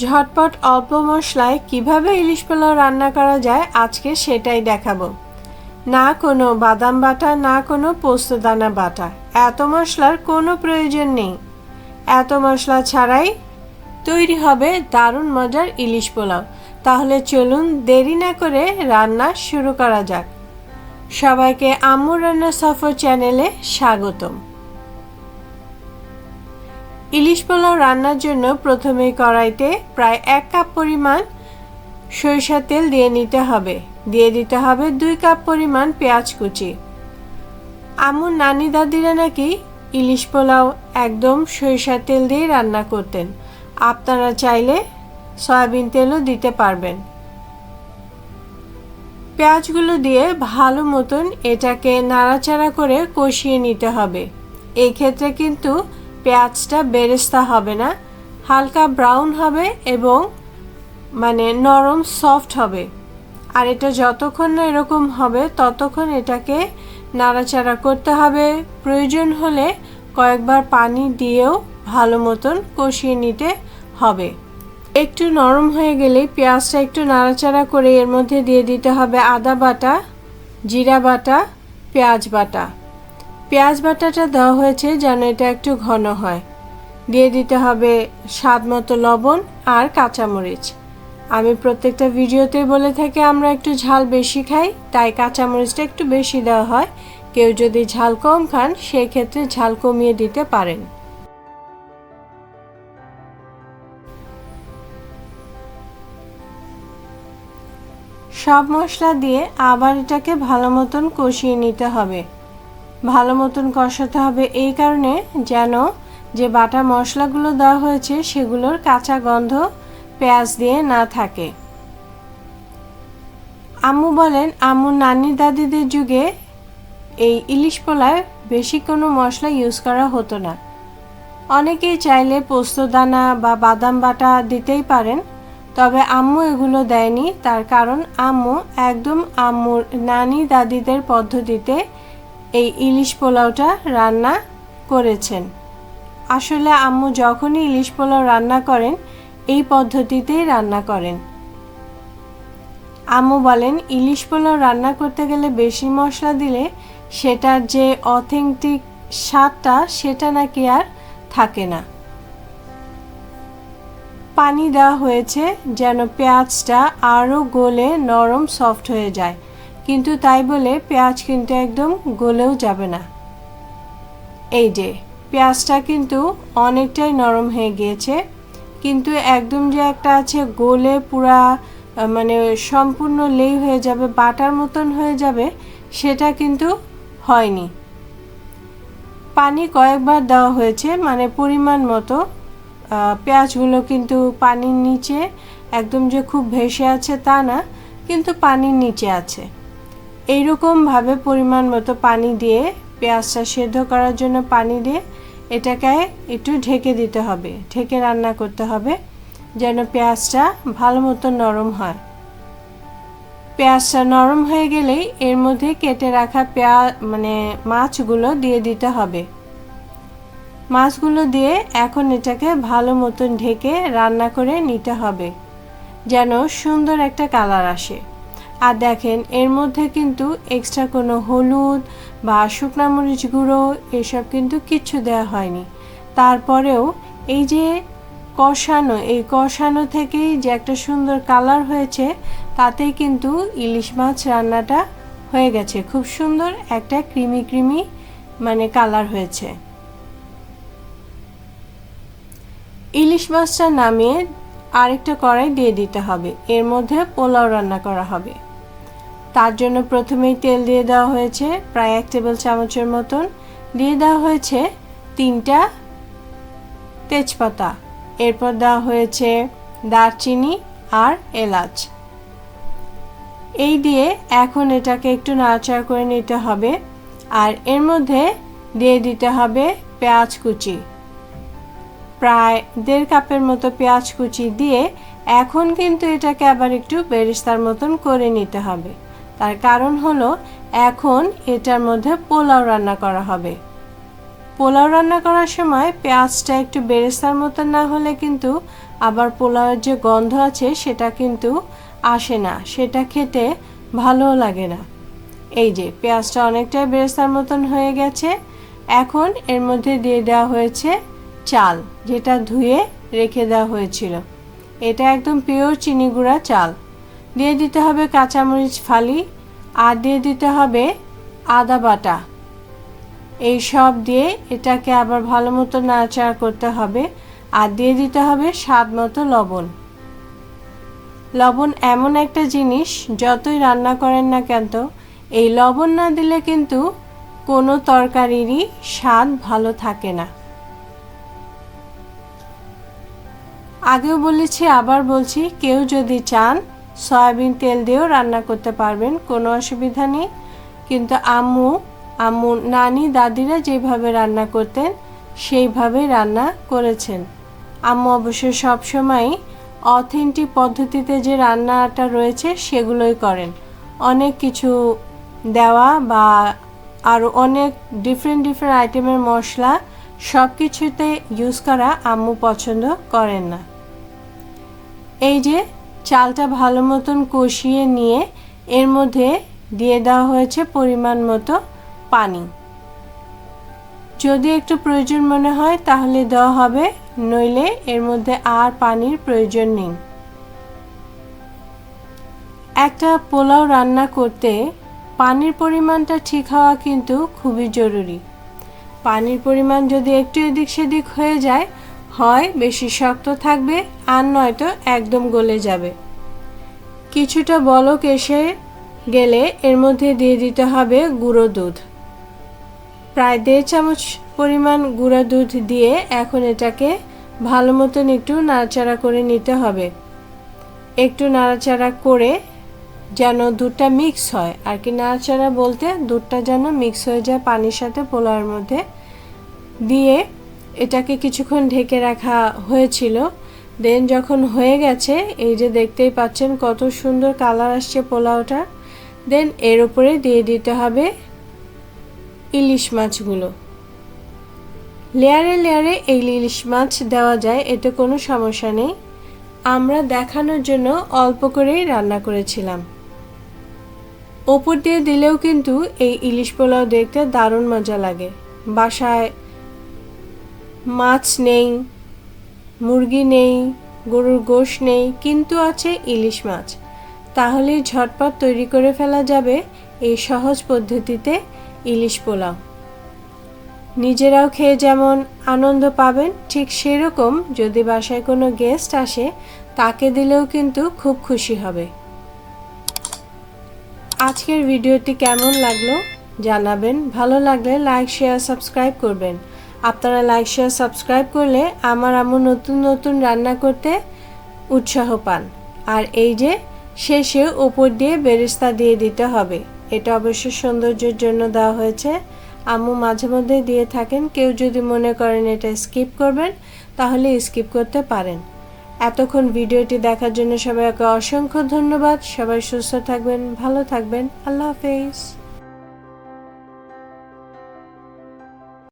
ঝটপট অল্প মশলায় কীভাবে ইলিশ পোলাও রান্না করা যায় আজকে সেটাই দেখাবো। না কোনো বাদাম বাটা, না কোনো পোস্তদানা বাটা। এত মশলার কোনো প্রয়োজন নেই। এত মশলা ছাড়াই তৈরি হবে দারুণ মজার ইলিশ পোলাও। তাহলে চলুন দেরি না করে রান্না শুরু করা যাক। সবাইকে আম্মু রান্না সফর চ্যানেলে স্বাগতম। ইলিশ পোলাও রান্নার জন্য প্রথমেই কড়াইতে প্রায় এক কাপ পরিমাণ সরিষার তেল দিয়ে নিতে হবে। দিয়ে দিতে হবে দুই কাপ পরিমাণ পেঁয়াজ কুচি। আমুর নানি দাদিরা নাকি ইলিশ পোলাও একদম সরিষার তেল দিয়ে রান্না করতেন। আপনারা চাইলে সয়াবিন তেলও দিতে পারবেন। পেঁয়াজগুলো দিয়ে ভালো মতন এটাকে নাড়াচাড়া করে কষিয়ে নিতে হবে। এই ক্ষেত্রে কিন্তু পেঁয়াজটা বেরেস্তা হবে না, হালকা ব্রাউন হবে এবং মানে নরম সফট হবে। আর এটা যতক্ষণ না এরকম হবে, ততক্ষণ এটাকে নাড়াচাড়া করতে হবে। প্রয়োজন হলে কয়েকবার পানি দিয়েও ভালো মতন কষিয়ে নিতে হবে। একটু নরম হয়ে গেলেই পেঁয়াজটা একটু নাড়াচাড়া করে এর মধ্যে দিয়ে দিতে হবে আদা বাটা, জিরা বাটা, পেঁয়াজ বাটা। পেঁয়াজ বাটাটা দেওয়া হয়েছে যেন এটা একটু ঘন হয়। দিয়ে দিতে হবে স্বাদ মতো লবণ আর কাঁচামরিচ। আমি প্রত্যেকটা ভিডিওতে বলে থাকি আমরা একটু ঝাল বেশি খাই, তাই কাঁচামরিচটা একটু বেশি দেওয়া হয়। কেউ যদি ঝাল কম খান সেই ক্ষেত্রে ঝাল কমিয়ে দিতে পারেন। সব মশলা দিয়ে আবার এটাকে ভালো মতন কষিয়ে নিতে হবে। ভালো মতন কষাতে হবে। এই কারণে যেন যে বাটা মশলাগুলো দেওয়া হয়েছে, সেগুলোর কাঁচা গন্ধ পেঁয়াজ দিয়ে না থাকে। আম্মু বলেন, আম্মু, নানি দাদিদের যুগে এই ইলিশ পোলায় বেশি কোনো মশলা ইউজ করা হতো না। অনেকেই চাইলে পোস্তদানা বা বাদাম বাটা দিতেই পারেন, তবে আম্মু এগুলো দেয়নি। তার কারণ, আম্মু একদম আম্মুর নানি দাদিদের পদ্ধতিতে এই ইলিশ পোলাওটা রান্না করেছেন। আসলে আম্মু যখনই ইলিশ পোলাও রান্না করেন, এই পদ্ধতিতেই রান্না করেন। আম্মু বলেন, ইলিশ পোলাও রান্না করতে গেলে বেশি মশলা দিলে সেটার যে অথেন্টিক স্বাদটা, সেটা নাকি আর থাকে না। পানি দেওয়া হয়েছে যেন পেঁয়াজটা আরও গলে নরম সফট হয়ে যায়। কিন্তু তাই বলে পেঁয়াজ কিন্তু একদম গলেও যাবে না। এই যে, পেঁয়াজটা কিন্তু অনেকটাই নরম হয়ে গিয়েছে, কিন্তু একদম যে একটা আছে গোলে পুরা মানে সম্পূর্ণ লেই হয়ে যাবে, বাটার মতন হয়ে যাবে, সেটা কিন্তু হয়নি। পানি কয়েকবার দেওয়া হয়েছে মানে পরিমাণ মতো পেঁয়াজগুলো কিন্তু পানির নিচে, একদম যে খুব ভেসে আছে তা না, কিন্তু পানির নিচে আছে। এইরকমভাবে পরিমাণ মতো পানি দিয়ে পেঁয়াজটা সেদ্ধ করার জন্য পানি দিয়ে এটাকে একটু ঢেকে দিতে হবে। ঢেকে রান্না করতে হবে যেন পেঁয়াজটা ভালো মতো নরম হয়। পেঁয়াজটা নরম হয়ে গেলেই এর মধ্যে কেটে রাখা পেঁয়া মানে মাছগুলো দিয়ে দিতে হবে। মাছগুলো দিয়ে এখন এটাকে ভালো মতন ঢেকে রান্না করে নিতে হবে যেন সুন্দর একটা কালার আসে। আর দেখেন, এর মধ্যে কিন্তু এক্সট্রা কোনো হলুদ বা শুকনা মরিচ গুঁড়ো এসব কিন্তু কিচ্ছু দেওয়া হয়নি। তারপরেও এই যে কষানো, এই কষানো থেকেই যে একটা সুন্দর কালার হয়েছে, তাতেই কিন্তু ইলিশ মাছ রান্নাটা হয়ে গেছে। খুব সুন্দর একটা ক্রিমি ক্রিমি মানে কালার হয়েছে। ইলিশ মাছটা নামিয়ে আরেকটা কড়াই দিয়ে দিতে হবে। এর মধ্যে পোলাও রান্না করা হবে। তার জন্য প্রথমেই তেল দিয়ে দেওয়া হয়েছে, প্রায় এক টেবিল চামচের মতন। দিয়ে দেওয়া হয়েছে তিনটা তেজপাতা। এরপর দেওয়া হয়েছে দারচিনি আর এলাচ। এই দিয়ে এখন এটাকে একটু নাড়াচাড়া করে নিতে হবে। আর এর মধ্যে দিয়ে দিতে হবে পেঁয়াজ কুচি। প্রায় দেড় কাপের মতো পেঁয়াজ কুচি দিয়ে এখন কিন্তু এটাকে আবার একটু বেরিস্তার মতন করে নিতে হবে। তার কারণ হলো, এখন এটার মধ্যে পোলাও রান্না করা হবে। পোলাও রান্না করার সময় পেঁয়াজটা একটু বেরেস্তার মতো না হলে কিন্তু আবার পোলাওয়ের যে গন্ধ আছে সেটা কিন্তু আসে না। সেটা খেতে ভালোও লাগে না। এই যে, পেঁয়াজটা অনেকটাই বেরেস্তার মতন হয়ে গেছে। এখন এর মধ্যে দিয়ে দেওয়া হয়েছে চাল, যেটা ধুয়ে রেখে দেওয়া হয়েছিল। এটা একদম পিওর চিনি গুঁড়া চাল। দিয়ে দিতে হবে কাঁচামরিচ ফালি আর দিয়ে দিতে হবে আদা বাটা। এই সব দিয়ে এটাকে আবার ভালো মতো নাড়াচাড়া করতে হবে আর দিয়ে দিতে হবে স্বাদ মতো লবণ। লবণ এমন একটা জিনিস যতই রান্না করেন না কেন এই লবণ না দিলে কিন্তু কোনো তরকারিরই স্বাদ ভালো থাকে না। আগেও বলেছি, আবার বলছি, কেউ যদি চান সয়াবিন তেল দিয়েও রান্না করতে পারবেন, কোনো অসুবিধা নেই। কিন্তু আম্মু আম্মু নানি, দাদিরা যেভাবে রান্না করতেন, সেইভাবে রান্না করেছেন। আম্মু অবশ্য সবসময় অথেন্টিক পদ্ধতিতে যে রান্নাটা রয়েছে, সেগুলোই করেন। অনেক কিছু দেওয়া বা আরও অনেক ডিফারেন্ট ডিফারেন্ট আইটেমের মশলা সব কিছুতে ইউজ করা আম্মু পছন্দ করেন না। এই যে চালটা ভালো মতন কষিয়ে নিয়ে এর মধ্যে দিয়ে দেওয়া হয়েছে পরিমাণ মতো পানি। যদি একটু প্রয়োজন মনে হয় তাহলে দেওয়া হবে, নইলে এর মধ্যে আর পানির প্রয়োজন নেই। একটা পোলাও রান্না করতে পানির পরিমাণটা ঠিক হওয়া কিন্তু খুবই জরুরি। পানির পরিমাণ যদি একটু এদিক সেদিক হয়ে যায় হয় বেশি শক্ত থাকবে আর নয়তো একদম গলে যাবে। কিছুটা বলক এসে গেলে এর মধ্যে দিয়ে দিতে হবে গুঁড়ো দুধ। প্রায় দেড় চামচ পরিমাণ গুঁড়া দুধ দিয়ে এখন এটাকে ভালো মতন একটু নাড়াচাড়া করে নিতে হবে। একটু নাড়াচাড়া করে যেন দুধটা মিক্স হয়। আর কি নাড়াচাড়া বলতে দুধটা যেন মিক্স হয়ে যায় পানির সাথে পোলাওয়ের মধ্যে। দিয়ে এটাকে কিছুক্ষণ ঢেকে রাখা হয়েছিল। দেন যখন হয়ে গেছে, এই যে দেখতেই পাচ্ছেন কত সুন্দর কালার আসছে পোলাওটা। দেন এর উপরে দিয়ে দিতে হবে ইলিশ মাছগুলো। লেয়ারে লেয়ারে এই ইলিশ মাছ দেওয়া যায়, এতে কোনো সমস্যা নেই। আমরা দেখানোর জন্য অল্প করেই রান্না করেছিলাম। ওপর দিয়ে দিলেও কিন্তু এই ইলিশ পোলাও দেখতে দারুণ মজা লাগে। বাসায় মাছ নেই, মুরগি নেই, গরুর গোশ নেই, কিন্তু আছে ইলিশ মাছ। তাহলে ঝটপট তৈরি করে ফেলা যাবে এই সহজ পদ্ধতিতে ইলিশ পোলাও। নিজেরাও খেয়ে যেমন আনন্দ পাবেন, ঠিক সেরকম যদি বাসায় কোনো গেস্ট আসে, তাকে দিলেও কিন্তু খুব খুশি হবে। আজকের ভিডিওটি কেমন লাগল জানাবেন। ভালো লাগলে লাইক, শেয়ার, সাবস্ক্রাইব করবেন। আপনারা লাইক শেয়ার সাবস্ক্রাইব করলে আমার আমার নতুন নতুন রান্না করতে উৎসাহ পান। আর এই যে শেষে ওপর দিয়ে বেরেস্তা দিয়ে দিতে হবে। এটা অবশ্য সৌন্দর্যের জন্য দেওয়া হয়েছে। আম্মু মাঝে মধ্যে দিয়ে থাকেন। কেউ যদি মনে করেন এটা স্কিপ করবেন, তাহলে স্কিপ করতে পারেন। এতক্ষণ ভিডিওটি দেখার জন্য সবাইকে অসংখ্য ধন্যবাদ। সবাই সুস্থ থাকবেন, ভালো থাকবেন। আল্লাহ হাফেজ।